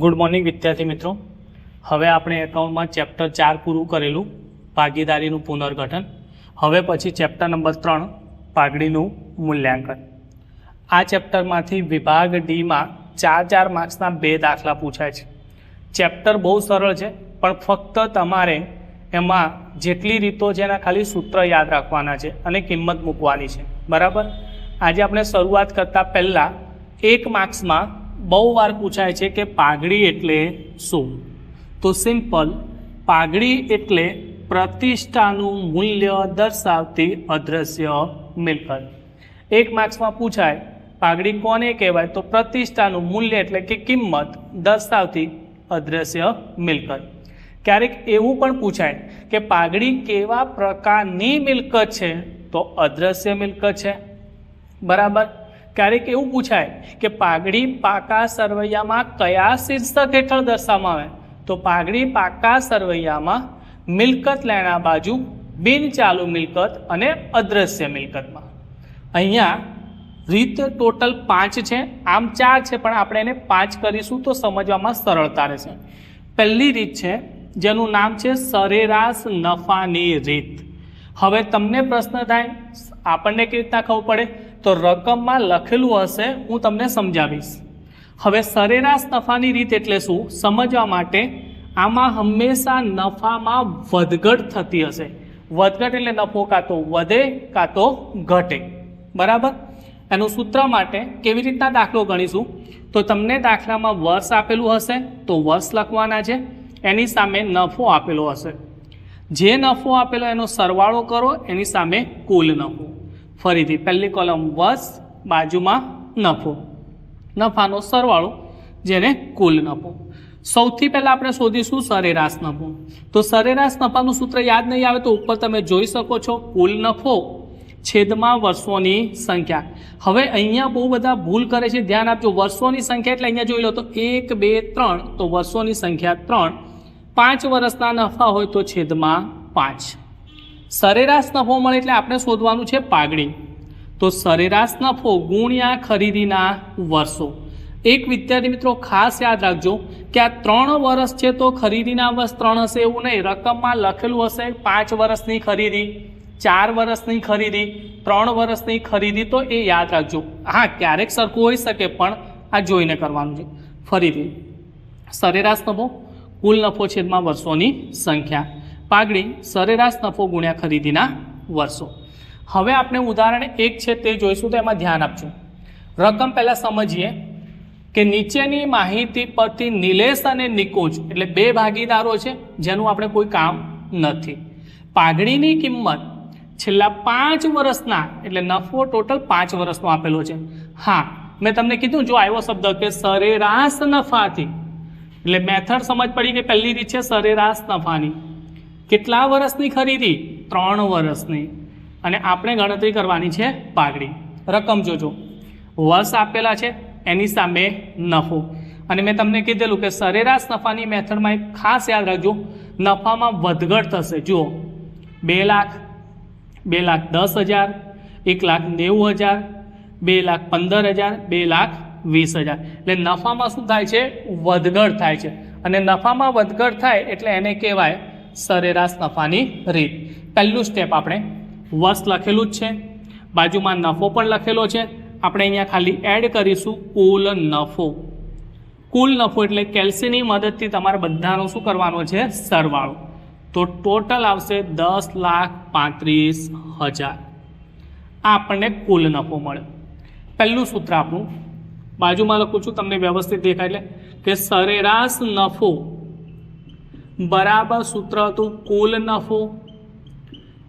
Good morning વિદ્યાર્થી મિત્રો. હવે આપણે એકાઉન્ટમાં ચેપ્ટર ચાર પૂરું કરેલું, ભાગીદારીનું પુનર્ગઠન. હવે પછી ચેપ્ટર નંબર ત્રણ, પાઘડીનું મૂલ્યાંકન. આ ચેપ્ટરમાંથી વિભાગ ડીમાં ચાર ચાર માર્ક્સના બે દાખલા પૂછાય છે. ચેપ્ટર બહુ સરળ છે, પણ ફક્ત તમારે એમાં જેટલી રીતો છે એના ખાલી સૂત્ર યાદ રાખવાના છે અને કિંમત મૂકવાની છે. બરાબર? આજે આપણે શરૂઆત કરતાં પહેલાં એક માર્ક્સમાં બહુ વાર પૂછાય છે કે પાઘડી એટલે શું? તો સિમ્પલ, પાઘડી એટલે પ્રતિષ્ઠાનું મૂલ્ય દર્શાવતી અદ્રશ્ય મિલકત. એક માર્ક્સમાં પૂછાય, પાઘડી કોને કહેવાય? તો પ્રતિષ્ઠાનું મૂલ્ય એટલે કે કિંમત દર્શાવતી અદ્રશ્ય મિલકત. ક્યારેક એવું પણ પૂછાય કે પાઘડી કેવા પ્રકારની મિલકત છે? તો અદ્રશ્ય મિલકત છે. બરાબર? ક્યારેક એવું પૂછાય કે પાઘડી પાકા સરવૈયામાં કયા શીર્ષક હેઠળ દર્શાવવામાં આવે? તો પાઘડી પાકા સરવૈયામાં મિલકત લેણા બાજુ બિનચાલુ મિલકત અને અદ્રશ્ય મિલકતમાં. અહીંયા રીત ટોટલ પાંચ છે, આમ ચાર છે, પણ આપણે એને પાંચ કરીશું તો સમજવામાં સરળતા રહેશે. પહેલી રીત છે, જેનું નામ છે સરેરાશ નફાની રીત. હવે તમને પ્રશ્ન થાય, આપણને કેવી રીતના ખબર પડે? તો રકમમાં લખેલું હશે, હું તમને સમજાવીશ. હવે સરેરાશ નફાની રીત એટલે શું? સમજવા માટે આમાં હંમેશા નફામાં વધઘટ થતી હશે. વધઘટ એટલે નફો કાં તો વધે, કાં તો ઘટે. બરાબર? એનું સૂત્ર માટે કેવી રીતના દાખલો ગણીશું? તો તમને દાખલામાં વર્ષ આપેલું હશે, તો વર્ષ લખવાના છે. એની સામે નફો આપેલો હશે. જે નફો આપેલો એનો સરવાળો કરો, એની સામે કુલ નફો. ફરીથી પહેલી કોલમ વસ બાજુમાં નફો. નફાનો સરવાળો જેને કુલ નફો. સૌથી પહેલાં આપણે શોધીશું સરેરાશ નફો. તો સરેરાશ નફાનું સૂત્ર યાદ નહીં આવે તો ઉપર તમે જોઈ શકો છો કુલ નફો છેદમાં વર્ષોની સંખ્યા. હવે અહીંયા બહુ બધા ભૂલ કરે છે, ધ્યાન આપજો. વર્ષોની સંખ્યા એટલે અહીંયા જોઈ લો તો એક, બે, ત્રણ. તો વર્ષોની સંખ્યા ત્રણ. પાંચ વર્ષના નફા હોય તો છેદમાં પાંચ. સરેરાશ નફો મળે એટલે આપણે શોધવાનું છે પાઘડી. તો સરેરાશ નફો ગુણ્યા ખરીદીના વર્ષો. એક વિદ્યાર્થી મિત્રો ખાસ યાદ રાખજો કે આ ત્રણ વર્ષ છે તો ખરીદીના વર્ષ ત્રણ હશે એવું નહીં. રકમમાં લખેલું હશે પાંચ વર્ષની ખરીદી, ચાર વર્ષની ખરીદી, ત્રણ વર્ષની ખરીદી તો એ યાદ રાખજો. હા, ક્યારેક સરખું હોઈ શકે પણ આ જોઈને કરવાનું છે. ફરીથી, સરેરાશ નફો કુલ નફો છેદમાં વર્ષોની સંખ્યા. પાઘડી સરેરાશ નફો ગુણ્યા ખરીદીના વર્ષો. હવે આપણે ઉદાહરણ એક છે તે જોઈશું તો એમાં ધ્યાન આપજો. રકમ પહેલાં સમજીએ કે નીચેની માહિતી પરથી નિલેશ અને નિકોજ એટલે બે ભાગીદારો છે જેનું આપણે કોઈ કામ નથી. પાઘડીની કિંમત છેલ્લા પાંચ વર્ષના એટલે નફો ટોટલ પાંચ વર્ષનો આપેલો છે. હા, મેં તમને કીધું જો આવ્યો શબ્દ કે સરેરાશ નફાથી. એટલે મેથડ સમજ પડી કે પહેલી રીત છે સરેરાશ નફાની. કેટલા વર્ષની ખરીદી? ત્રણ વર્ષની. અને આપણે ગણતરી કરવાની છે પાઘડી. રકમ જોજો. વર્ષ આપેલા છે, એની સામે નફો. અને મેં તમને કીધેલું કે સરેરાશ નફાની મેથડમાં એક ખાસ યાદ રાખજો, નફામાં વધઘટ થશે. જુઓ. બે લાખ બે લાખ દસ હજાર, એક લાખ નેવું હજાર, બે લાખ પંદર હજાર, બે લાખ વીસ હજાર. એટલે નફામાં શું થાય છે? વધઘટ થાય છે. અને નફામાં વધઘટ થાય એટલે એને કહેવાય સરેરાશ નફાની રીત. પહેલું સ્ટેપ આપણે વર્ષ લખેલું જ છે. બાજુમાં નફો પણ લખેલો છે. આપણે અહીંયા ખાલી એડ કરીશું કુલ નફો. કુલ નફો એટલે કેલ્સીની મદદથી તમારે બધાનો શું કરવાનો છે? સરવાળો. તો ટોટલ આવશે દસ લાખ પાંત્રીસ હજાર. આ આપણને કુલ નફો મળે. પહેલું સૂત્ર આપણું. બાજુમાં લખું છું, તમને વ્યવસ્થિત દેખાય એટલે કે સરેરાશ નફો બરાબર સૂત્ર હતું કુલ નફો.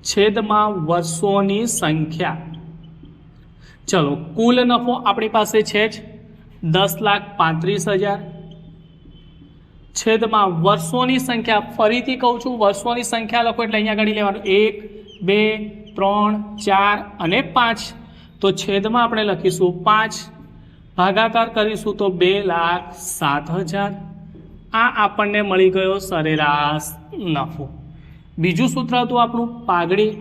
છેદમાં વર્ષોની સંખ્યા. ચલો, કુલ નફો આપણી પાસે છે જ દસ લાખ પાંત્રીસ હજાર. છેદમાં વર્ષોની સંખ્યા, ફરીથી કહું છું, વર્ષોની સંખ્યા લખો એટલે અહીંયા ગણી લેવાનું. એક, બે, ત્રણ, ચાર અને પાંચ. તો છેદમાં આપણે લખીશું પાંચ. ભાગાકાર કરીશું તો બે લાખ સાત હજાર. આ આપણને મળી ગયો સરેરાશ નફો. બીજું સૂત્ર હતું આપણું પાઘડી.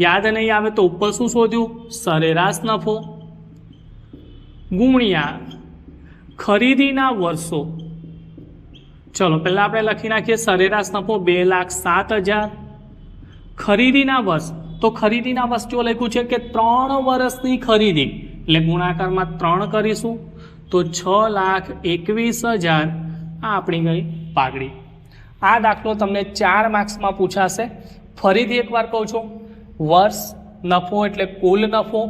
યાદ નહીં આવે તો ઉપર શું શોધ્યું? સરેરાશ નફો. ગુણ્યા ખરીદીના વર્ષો. ચલો, પહેલાં આપણે લખી નાખીએ સરેરાશ નફો બે લાખ સાત હજાર. ખરીદીના વર્ષ. તો ખરીદીના જો લખ્યું છે કે ત્રણ વર્ષની ખરીદી. એટલે ગુણાકારમાં ત્રણ કરીશું. તો છ લાખ એકવીસ હજાર આ આપણી ગઈ પાઘડી. આ દાખલો તમને ચાર માર્ક્સમાં પૂછાશે. ફરીથી એકવાર કહું છું, વર્ષ નફો એટલે કુલ નફો,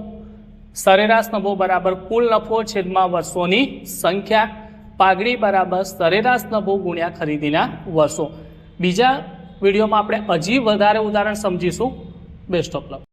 સરેરાશ નફો બરાબર કુલ નફો છેદમાં વર્ષોની સંખ્યા, પાઘડી બરાબર સરેરાશ નફો ગુણ્યા ખરીદીના વર્ષો. બીજા વિડીયોમાં આપણે હજી વધારે ઉદાહરણ સમજીશું. Best of luck